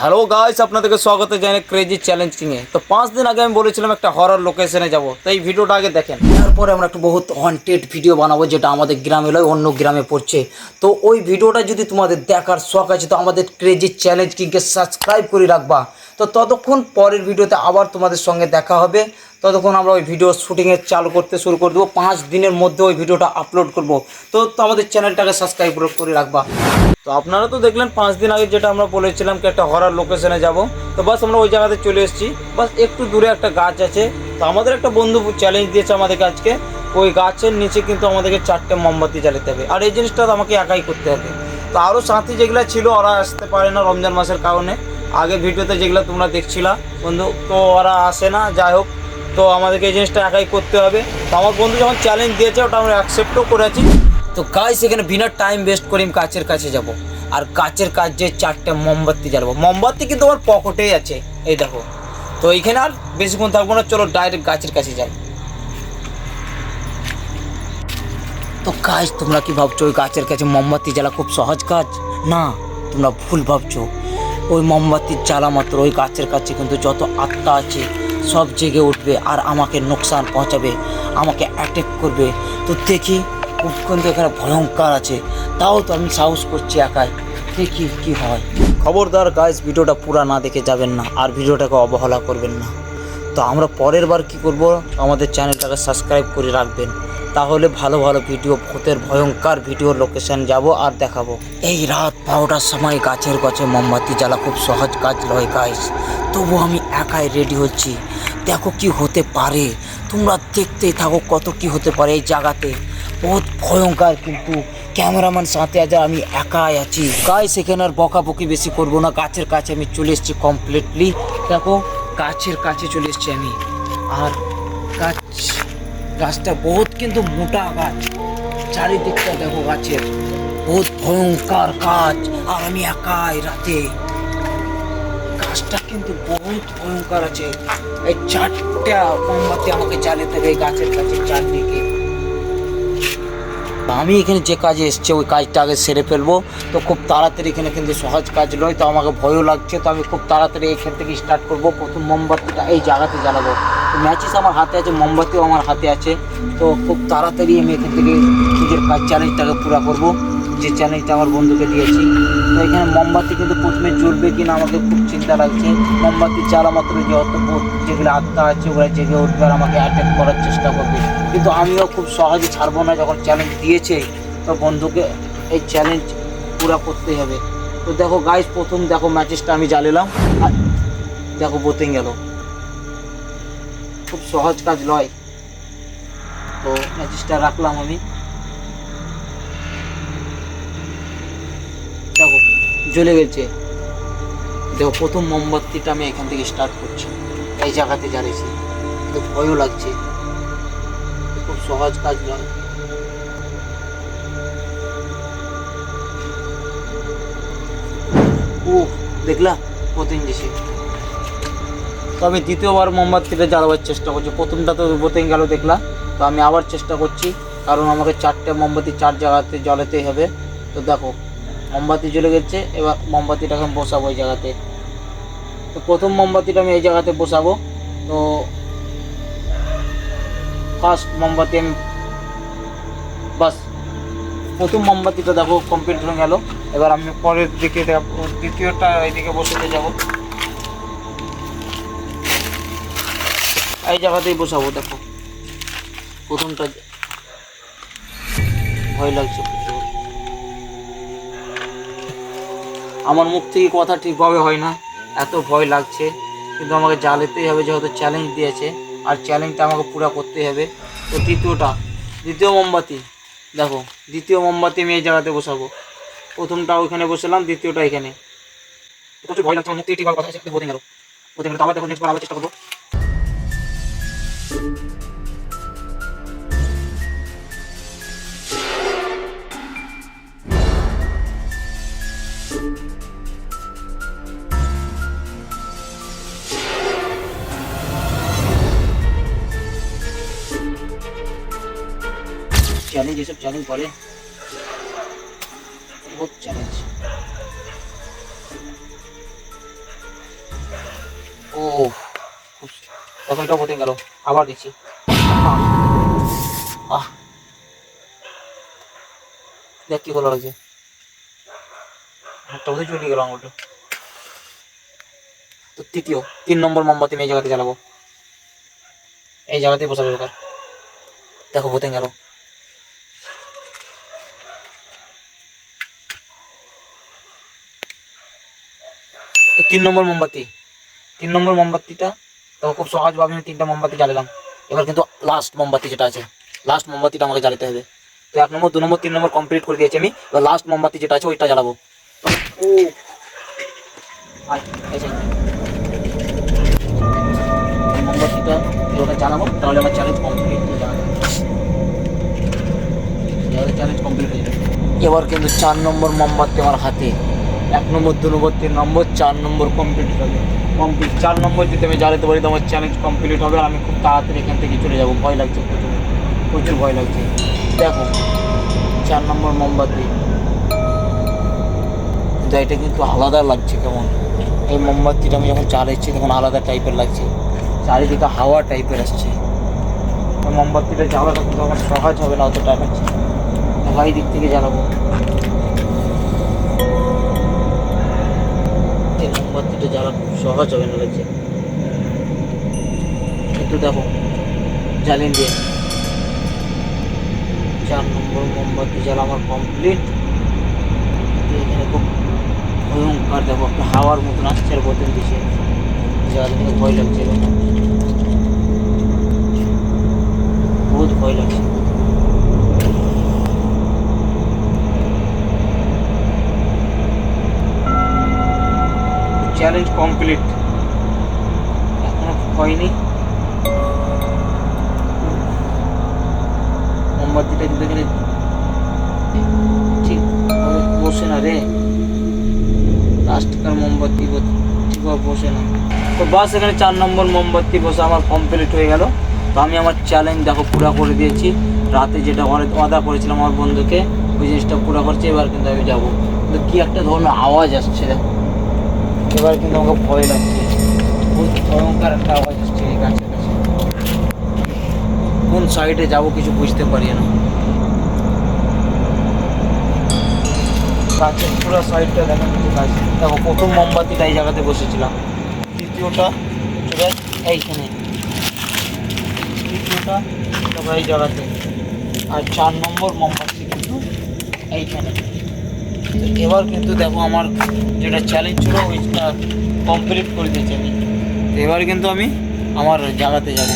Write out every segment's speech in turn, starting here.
Hello guys আপনাদেরকে স্বাগত জানাই ক্রেজি চ্যালেঞ্জ কিংয়ে তো পাঁচ দিন আগে আমি বলেছিলাম একটা হরর লোকেশনে যাব। তো এই ভিডিওটা আগে দেখেন। তারপরে আমরা একটা বহুত হন্টেড ভিডিও বানাবো, যেটা আমাদের গ্রামে লয় অন্য গ্রামে পড়ছে। তো ওই ভিডিওটা যদি তোমাদের দেখার শখ আছে, তো আমাদের ক্রেজি চ্যালেঞ্জ কিংকে সাবস্ক্রাইব করে রাখবা। তো ততক্ষণ পরের ভিডিওতে আবার তোমাদের সঙ্গে দেখা হবে। ততক্ষণ আমরা ওই ভিডিও শুটিংয়ে চালু করতে শুরু করে দেবো। পাঁচ দিনের মধ্যে ওই ভিডিওটা আপলোড করব। তো আমাদের চ্যানেলটাকে সাবস্ক্রাইব করে রাখবা। তো আপনারা তো দেখলেন পাঁচ দিন আগে যেটা আমরা বলেছিলাম কি একটা হরার লোকেশনে যাব। তো বাস আমরা ওই জায়গাতে চলে এসেছি। বাস একটু দূরে একটা গাছ আছে। তো আমাদের একটা বন্ধু চ্যালেঞ্জ দিয়েছে আমাদেরকে আজকে। ওই গাছের নিচে কিন্তু আমাদেরকে চারটে মোমবাতি জ্বালাতে হবে। আর এই জিনিসটা আমাকে একাই করতে হবে। তো আরও সাথী যেগুলো ছিল, ওরা আসতে পারে না রমজান মাসের কারণে। আগে ভিডিওতে যেগুলো তোমরা দেখছিলা, বন্ধু, তো ওরা আসে না যাই হোক তো আমাদেরকে এই জিনিসটা একাই করতে হবে। তো আমার বন্ধু যখন চ্যালেঞ্জ দিয়েছে, ওটা আমরা অ্যাকসেপ্টও করেছি। তো গাইস সেখানে বিনা টাইম ওয়েস্ট করে গাছের কাছে যাব। আর গাছের কাছে চারটে মোমবাতি জ্বালবো। মোমবাতি কিন্তু আমার পকেটেই আছে, এই দেখো। তো এইখানে আর বেশিক্ষণ থাকব না, চলো ডাইরেক্ট গাছের কাছে যাই। তো কাজ তোমরা কি ভাবছ, ওই গাছের কাছে মোমবাতি জ্বালা খুব সহজ কাজ? না, তোমরা ভুল ভাবছ। ওই মোমবাতির জ্বালা মাত্র, ওই গাছের কাছে কিন্তু যত আত্মা আছে সব জেগে উঠবে আর আমাকে নোকসান পৌঁছাবে, আমাকে অ্যাটেক করবে। তো দেখি কিন্তু এখানে ভয়ঙ্কর আছে। তাও তো আমি সাহস করছি একাই। দেখি কি হয়। খবরদার গাইস ভিডিওটা পুরা না দেখে যাবেন না, আর ভিডিওটাকে অবহেলা করবেন না। তো আমরা পরের বার কি করব? আমাদের চ্যানেলটাকে সাবস্ক্রাইব করে রাখবেন। তাহলে ভালো ভালো ভিডিও, ভূতের ভয়ঙ্কর ভিডিও লোকেশন যাব আর দেখাবো। এই রাত বারোটার সময় গাছের গাছে মোমবাতি জ্বালা, খুব সহজ কাজ নয় গাইস তবু আমি একাই রেডি হচ্ছি। দেখো কি হতে পারে। তোমরা দেখতেই থাকো কত কি হতে পারে এই জায়গাতে। বহুত ভয়ঙ্কর কিন্তু ক্যামেরাম্যান সাথে আজ আমি একাই আছি। গাইস সেখানে আর বকাবকি বেশি করব না। গাছের কাছে আমি চলে এসেছি কমপ্লিটলি দেখো, গাছের কাছে চলে এসেছি আমি। আর গাছ গাছটা বহুত কিন্তু মোটা গাছ। চারিদিকটা দেখো গাছের। বহুত ভয়ঙ্কর গাছ আর আমি একাই রাতে। গাছটা কিন্তু বহুত ভয়ঙ্কর আছে। এই চারটা মোমবাতি আমাকে জ্বালাতে হবে গাছের কাছে চারদিকে। আমি এখানে যে কাজে এসছে, ওই কাজটা আগে সেরে ফেলব। তো খুব তাড়াতাড়ি এখানে কিন্তু সহজ কাজ নয়, তো আমাকে ভয়ও লাগছে। তো আমি খুব তাড়াতাড়ি এখান থেকে স্টার্ট করব। প্রথম মোমবাতিটা এই জায়গাতে জ্বালাবো। তো ম্যাচিস আমার হাতে আছে, মোমবাতিও আমার হাতে আছে। তো খুব তাড়াতাড়ি আমি এখান থেকে নিজের কাজ চ্যালেঞ্জটাকে পুরো করব। যে চ্যালেঞ্জটা আমার বন্ধুকে দিয়েছি। তো এখানে মোমবাতি কিন্তু প্রথমে জ্বলবে কিনা আমাকে খুব চিন্তা লাগছে। মোমবাতি জ্বালা মাত্র যে অত যেগুলো আত্মা আছে ওরা জেগে উঠবে আর আমাকে অ্যাটাক করার চেষ্টা করবে। কিন্তু আমিও খুব সহজে ছাড়বো না যখন চ্যালেঞ্জ দিয়েছে, তো বন্ধুকে এই চ্যালেঞ্জ পুরো করতেই হবে। তো দেখো গাইস প্রথম দেখো ম্যাচেসটা আমি জ্বালিলাম আর দেখো বোতিং গেল। খুব সহজ কাজ নয়। তো ম্যাচেসটা রাখলাম আমি। দেখো, জ্বলে গেছে। দেখো, প্রথম মোমবাতিটা আমি এখান থেকে স্টার্ট করছি। এই জায়গাতে জ্বালিয়েছি। তো ভয়ও লাগছে। খুব সহজ কাজ নয়। ও, দেখলা? প্রতিদিন দিছি। তো আমি দ্বিতীয়বার মোমবাতিটা জ্বালাবার চেষ্টা করছি। প্রথমটা তো বোতেন গেল, দেখলা? তো আমি আবার চেষ্টা করছি। কারণ আমাকে চারটে মোমবাতি চার জায়গাতে জ্বালাতেই হবে। তো দেখো মোমবাতি জ্বলে গেছে, এবার মোমবাতিটাকে আমি বসাবো এই জায়গাতে। তো প্রথম মোমবাতিটা আমি এই জায়গাতে বসাবো। তো ফার্স্ট মোমবাতি আমি বাস, প্রথম মোমবাতিটা দেখো কমপ্লিট হয়ে গেল। এবার আমি পরের দিকে দ্বিতীয়টা এইদিকে বসাতে যাব। এই জায়গাতেই বসাবো, দেখো। প্রথমটা ভয় লাগছে আমার মুখ থেকে কথা ঠিকভাবে হয় না। এত ভয় লাগছে। কিন্তু আমাকে জ্বালাতেই হবে, যেহেতু চ্যালেঞ্জ দিয়েছে। আর চ্যালেঞ্জটা আমাকে পুরো করতেই হবে। তো দ্বিতীয়টা দ্বিতীয় মোমবাতি। দেখো, দ্বিতীয় মোমবাতি আমি এই জায়গাতে বসাবো। প্রথমটা ওইখানে বসালাম, দ্বিতীয়টা এখানে। ভয় লাগছে থেকে ঠিকভাবে কথা বোঝে গেল বোঝে গেল আবার দেখো নেক্সট আবার চেষ্টা করব। এসব চ্যালেঞ্জ বলে বহুত চ্যালেঞ্জ ও গেল, আবার দিচ্ছি। আহ। দেখ কি ভালো লাগছে বোধহয় চলে গেল আঙুলটা। তো তৃতীয়, তিন নম্বর মোমবাতি আমি এই জায়গাতে জ্বালাবো। এই জায়গাতেই বসাবে দরকার দেখো বোতেন গেল। তিন নম্বর মোমবাতি। তিন নম্বর মোমবাতিটা, তো খুব সহজভাবে আমি তিনটা মোমবাতি জ্বালালাম। এবার কিন্তু লাস্ট মোমবাতি যেটা আছে লাস্ট মোমবাতিটা আমাকে জ্বালাতে হবে। তো এক নম্বর, দু নম্বর, তিন নম্বর কমপ্লিট করে দিয়েছি আমি। এবার লাস্ট মোমবাতি যেটা আছে, ওইটা জ্বালাবো। ও। মোমবাতিটা তাহলে আমার চ্যালেঞ্জ কমপ্লিট চ্যালেঞ্জ কমপ্লিট এবার কিন্তু চার নম্বর মোমবাতি আমার হাতে। এক নম্বর, দু নম্বর, তিন নম্বর, চার নম্বর কমপ্লিট হবে। কমপ্লিট চার নম্বর যদি আমি জ্বালাতে পারি তো আমার চ্যালেঞ্জ কমপ্লিট হবে আর আমি খুব তাড়াতাড়ি এখান থেকে চলে যাব। ভয় লাগছে প্রচুর। প্রচুর ভয় লাগছে। দেখো, চার নম্বর মোমবাতি। কিন্তু এটা কিন্তু আলাদা লাগছে কেমন? এই মোমবাতিটা আমি যখন চালাচ্ছি, তখন আলাদা টাইপের লাগছে। চারিদিকে হাওয়া টাইপের আসছে। মোমবাতিটা জ্বালাটা কিন্তু আমার সহজ হবে না, অতটা। লাগছে দিক থেকে জ্বালাবো। মোমবাতিটা জ্বালা খুব সহজ হবে না লাগছে কিন্তু দেখো, জ্বালিয়ে দিয়ে চার নম্বর মোমবাতি জ্বালা আমার কমপ্লিট এখানে খুব ভয়ঙ্কর দেখো, একটা হাওয়ার মতন আসছে আর বোতল দিছে যার কিন্তু ভয় লাগছে। বহুত ভয় লাগছে। চ্যালেঞ্জ কমপ্লিট এখনও হয়নি। মোমবাতিটা কিন্তু এখানে ঠিক বসে না রে। লাস্টকার মোমবাতি ঠিকভাবে বসে না। তো বাস, এখানে চার নম্বর মোমবাতি বসে আমার কমপ্লিট হয়ে গেল। তো আমি আমার চ্যালেঞ্জ দেখো পুরো করে দিয়েছি। রাতে যেটা অর্ডার করেছিলাম আমার বন্ধুকে, ওই জিনিসটা পুরো করছি, এবার কিন্তু আমি যাব। কিন্তু কি একটা ধরনের আওয়াজ আসছে দেখো। এবার কিন্তু আমাকে ভয় লাগছে। বহুত ভয়ঙ্কর একটা আওয়াজ আসছে এই গাছের কাছে। কোন সাইডে যাব কিছু বুঝতে পারি না। গাছের পুরো সাইডটা দেখা যাচ্ছে গাছ। দেখো, প্রথম মোমবাতিটা এই জায়গাতে বসেছিলাম। দ্বিতীয়টা চলে এইখানে। তৃতীয়টা দেখো এই জায়গাতে। আর চার নম্বর মোমবাতি কিন্তু এইখানে। এবার কিন্তু দেখো আমার যেটা চ্যালেঞ্জ ছিল, ওইটা কমপ্লিট করে দিয়েছি আমি। এবার কিন্তু আমি আমার জায়গাতে যাব।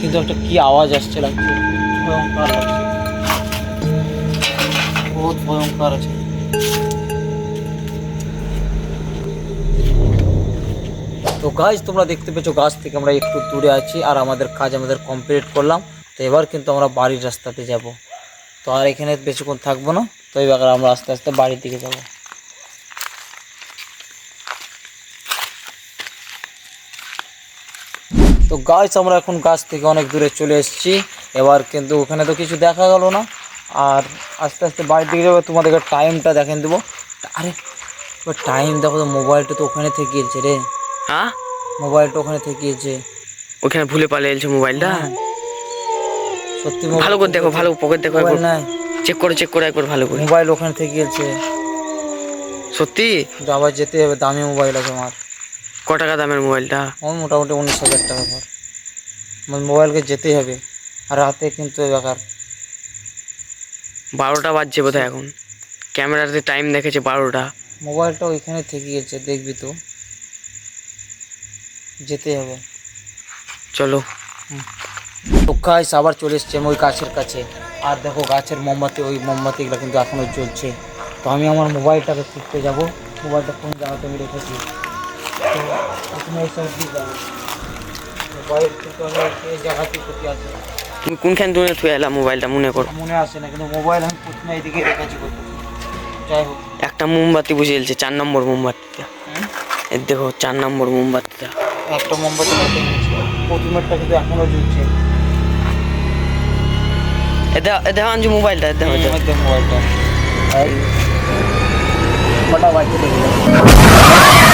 কিন্তু একটা কি আওয়াজ আসছে লাগছে? ভয়ঙ্কর লাগছে। বহুত ভয়ঙ্কর আছে। তো গাছ তোমরা দেখতে পেয়েছ গাছ থেকে আমরা একটু দূরে আছি আর আমাদের কাজ আমাদের কমপ্লিট করলাম। তো এবার কিন্তু আমরা বাড়ির রাস্তাতে যাব। তো আর এখানে বেশিক্ষণ থাকব না। তো এবার আমরা আস্তে আস্তে বাড়ির দিকে যাব। তো গাছ আমরা এখন গাছ থেকে অনেক দূরে চলে এসেছি। এবার কিন্তু ওখানে তো কিছু দেখা গেল না। আর আস্তে আস্তে বাড়ির দিকে যাব তোমাদেরকে টাইমটা দেখেন দেবো। আরে টাইম দেখো তো মোবাইলটা তো ওখানে থেকে গিয়েছে রে। হ্যাঁ? মোবাইলটা ওখানে থেকে গিয়েছে। ওখানে ভুলে পালিয়ে এলছে মোবাইলটা হ্যাঁ। সত্যি ভালো করে দেখো ভালো পকেট দেখো মোবাইল নাই। চেক করে চেক করে একবার ভালো করে। মোবাইল ওখানে থেকে গিয়েছে সত্যি? আবার যেতে হবে দামি মোবাইল আছে আমার। ক টাকা দামের মোবাইলটা আমার মোটামুটি উনিশ হাজার টাকা ধর আমার মোবাইলকে যেতেই হবে। আর রাতে কিন্তু এ বেকার বারোটা বাজছে বোধহয় এখন। ক্যামেরাতে টাইম দেখেছে বারোটা। মোবাইলটা ওইখানে থেকে গেছে দেখবি তো। যেতে হবে। চলো। তো গাছ আবার চলে এসছে আমি ওই কাছের কাছে। আর দেখো গাছের মোমবাতি ওই মোমবাতিগুলো কিন্তু এখনও জ্বলছে। তো আমি আমার মোবাইলটাকে খুঁজতে যাব। মোবাইলটা কোন জায়গাতে আমি রেখেছি? তো প্রথমে এই সাইড দিয়ে যাব। মোবাইল কিন্তু আমি এই জায়গাতে কোথায় আছে তুমি কোনখান তুমি থুয়ে এলা মোবাইলটা? মনে করো। মনে আসে না কিন্তু মোবাইল আমি প্রথমে এইদিকে রেখেছি যাই হোক। একটা মোমবাতি বুঝে এলছে চার নম্বর মোমবাতিটা? এই দেখো চার নম্বর মোমবাতিটা। একটা মোমবাতি প্রথমেরটা কিন্তু এখনও জ্বলছে। দেখো আনছি মোবাইলটা দেখো মোবাইলটা দেখি।